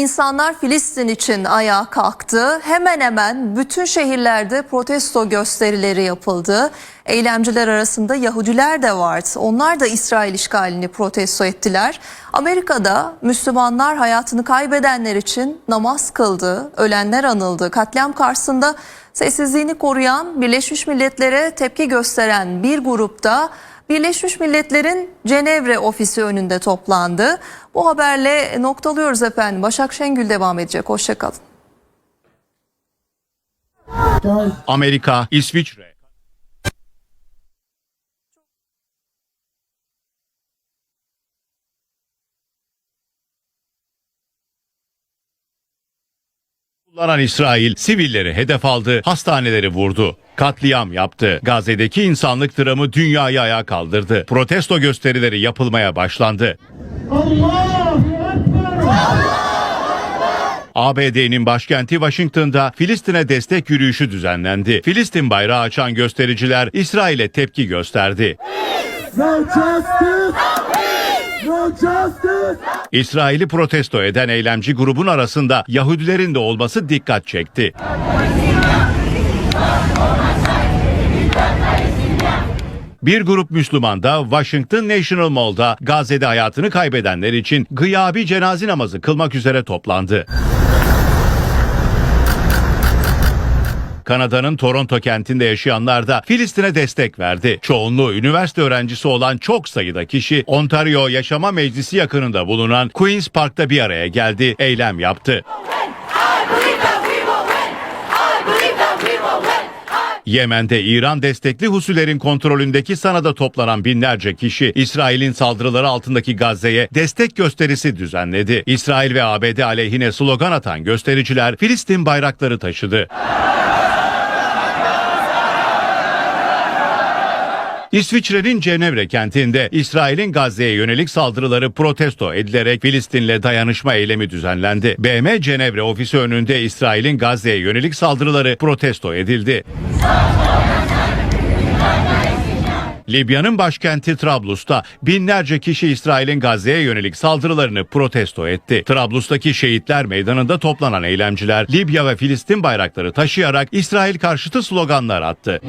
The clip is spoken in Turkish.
İnsanlar Filistin için ayağa kalktı. Hemen hemen bütün şehirlerde protesto gösterileri yapıldı. Eylemciler arasında Yahudiler de vardı. Onlar da İsrail işgalini protesto ettiler. Amerika'da Müslümanlar hayatını kaybedenler için namaz kıldı, ölenler anıldı. Katliam karşısında sessizliğini koruyan Birleşmiş Milletler'e tepki gösteren bir grupta Birleşmiş Milletler'in Cenevre ofisi önünde toplandı. Bu haberle noktalıyoruz efendim. Başak Şengül devam edecek. Hoşçakalın. Amerika, İsviçre, kullanan İsrail sivilleri hedef aldı, hastaneleri vurdu. Katliam yaptı. Gazze'deki insanlık dramı dünyayı ayağa kaldırdı. Protesto gösterileri yapılmaya başlandı. ABD'nin başkenti Washington'da Filistin'e destek yürüyüşü düzenlendi. Filistin bayrağı açan göstericiler İsrail'e tepki gösterdi. İsrail'i protesto eden eylemci grubun arasında Yahudilerin de olması dikkat çekti. Bir grup Müslüman da Washington National Mall'da Gazze'de hayatını kaybedenler için gıyabi cenaze namazı kılmak üzere toplandı. Kanada'nın Toronto kentinde yaşayanlar da Filistin'e destek verdi. Çoğunluğu üniversite öğrencisi olan çok sayıda kişi Ontario Yaşama Meclisi yakınında bulunan Queen's Park'ta bir araya geldi, eylem yaptı. Yemen'de İran destekli Husilerin kontrolündeki Sana'da toplanan binlerce kişi İsrail'in saldırıları altındaki Gazze'ye destek gösterisi düzenledi. İsrail ve ABD aleyhine slogan atan göstericiler Filistin bayrakları taşıdı. İsviçre'nin Cenevre kentinde İsrail'in Gazze'ye yönelik saldırıları protesto edilerek Filistin'le dayanışma eylemi düzenlendi. BM Cenevre ofisi önünde İsrail'in Gazze'ye yönelik saldırıları protesto edildi. Libya'nın başkenti Trablus'ta binlerce kişi İsrail'in Gazze'ye yönelik saldırılarını protesto etti. Trablus'taki Şehitler Meydanı'nda toplanan eylemciler Libya ve Filistin bayrakları taşıyarak İsrail karşıtı sloganlar attı.